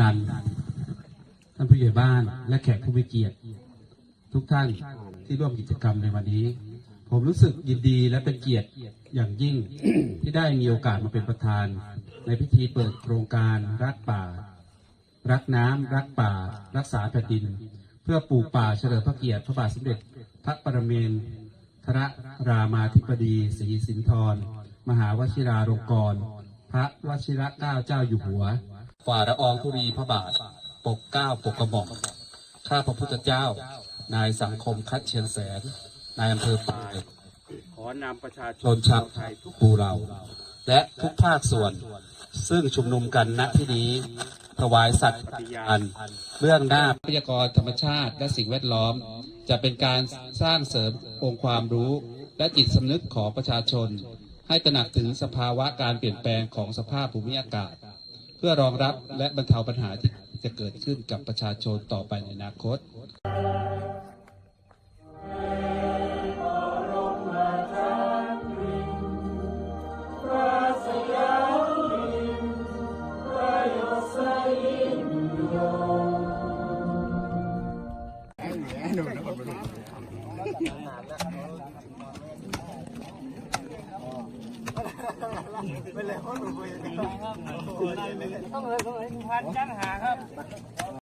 ำนัน ท่านผู้ใหญ่บ้าน และแขกผู้มีเกียรติ ทุกท่านที่ร่วมกิจกรรมในวันนี้ ผมรู้สึกยินดีและเป็นเกียรติอย่างยิ่งที่ได้มีโอกาสมาเป็นประธาน ในพิธีเปิดโครงการรักป่า รักน้ำรักป่า รักษาแผ่นดิน เพื่อปลูกป่าเฉลิมพระเกียรติพระบาทสมเด็จพระปรเมนทรรามาธิบดีศรีสินธรมหาวชิราลงกรณ์พระวชิระเกล้าเจ้าอยู่หัว ฝ่าละอองธุรีพระบาท ปกเก้าปกกระหม่อมข้าพระพุทธเจ้า นายสังคมคัดเชียนแสน นายอำเภอปาย ขอนำประชาชนชาวไทยทุกหมู่เหล่าและทุกภาคส่วน ซึ่งชุมนุมกันณที่นี้ถวายสัตย์ปฏิญาณเบื้องหน้าทรัพยากรธรรมชาติและสิ่งแวดล้อม จะเป็นการสร้างเสริมองค์ความรู้ และจิตสำนึกของประชาชน ให้ตระหนักถึงสภาวะการเปลี่ยนแปลงของสภาพภูมิอากาศ พื่อรองรับและบรรเทาปัญหาที่จะเกิดขึ้นกับประชาชนต่อไปในอนาคต ต้องเลยต้องเลยพันจังหาครับ